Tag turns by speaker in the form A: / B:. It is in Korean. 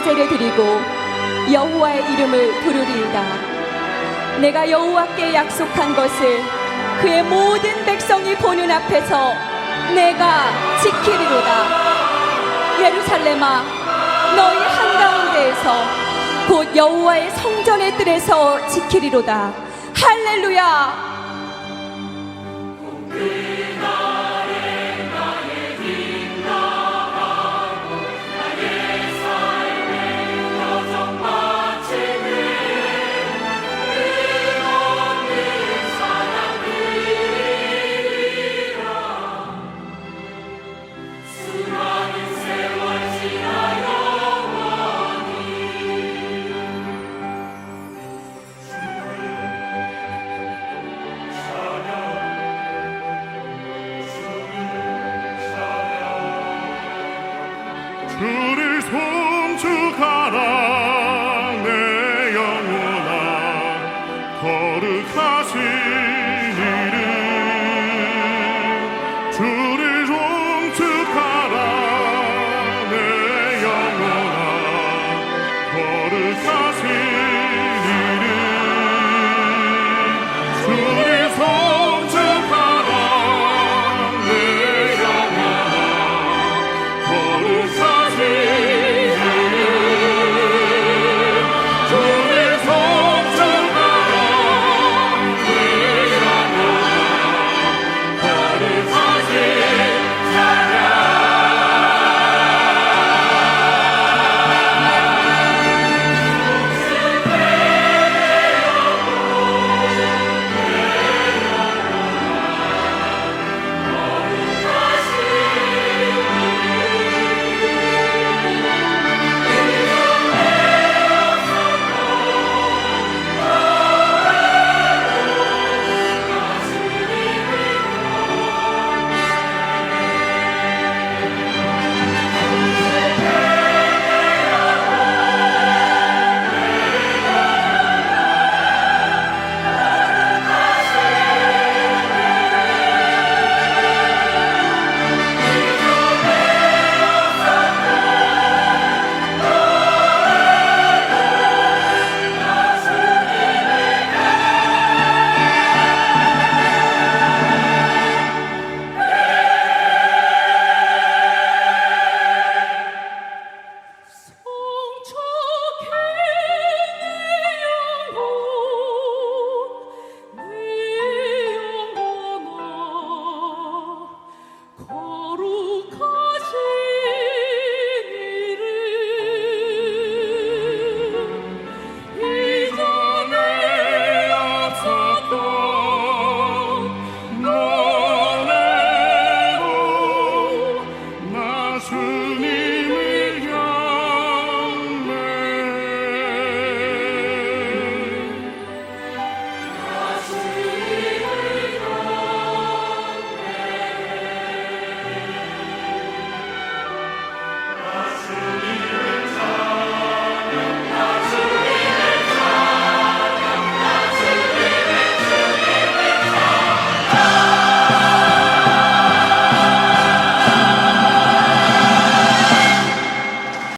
A: 예배드리고 여호와의 이름을 부르리이다. 내가 여호와께 약속한 것을 그의 모든 백성이 보는 앞에서 내가 지키리로다. 예루살렘아, 너희 한가운데에서 곧 여호와의 성전의 뜰에서 지키리로다. 할렐루야!
B: 주를 송축하라 내 영혼아 거룩하신